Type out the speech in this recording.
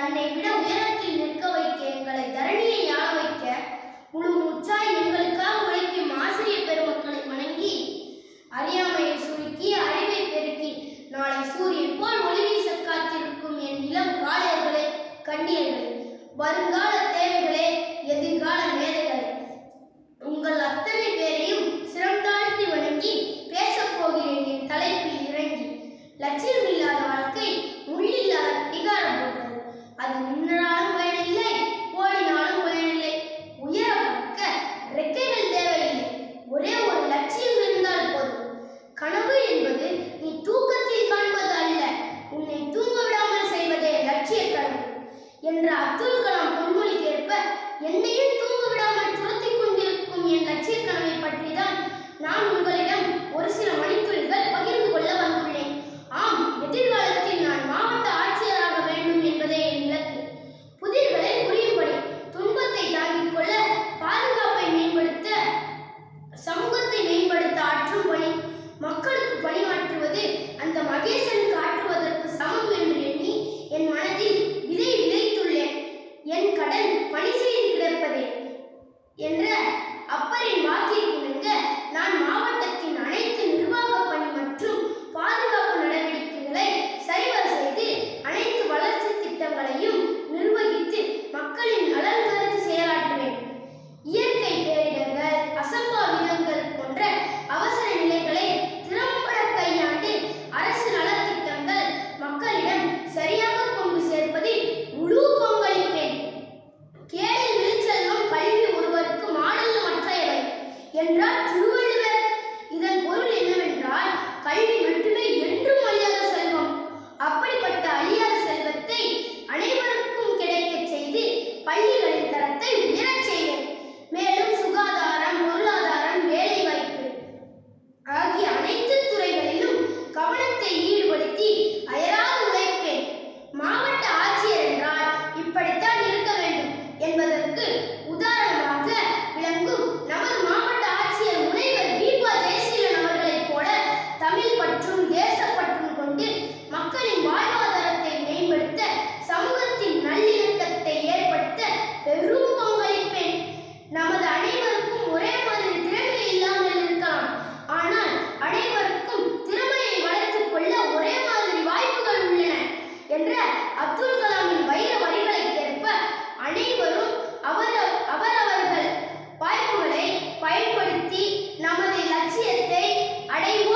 தன்னை விட உயரத்தில் நிற்க வைக்க எங்களை தரணியை ஆள வைக்க முழு மூச்சாய் எங்களுக்காக உழைக்கும் ஆசிரியர் பெருமக்களை வணங்கி அறியாமையை சுருக்கி அறிவை பெருக்கி நாளை சூரியன் போல் ஒளி வீச காத்திருக்கும் என் இளம் காளையர்களே கண்ணியர்களே வரும் அடைவு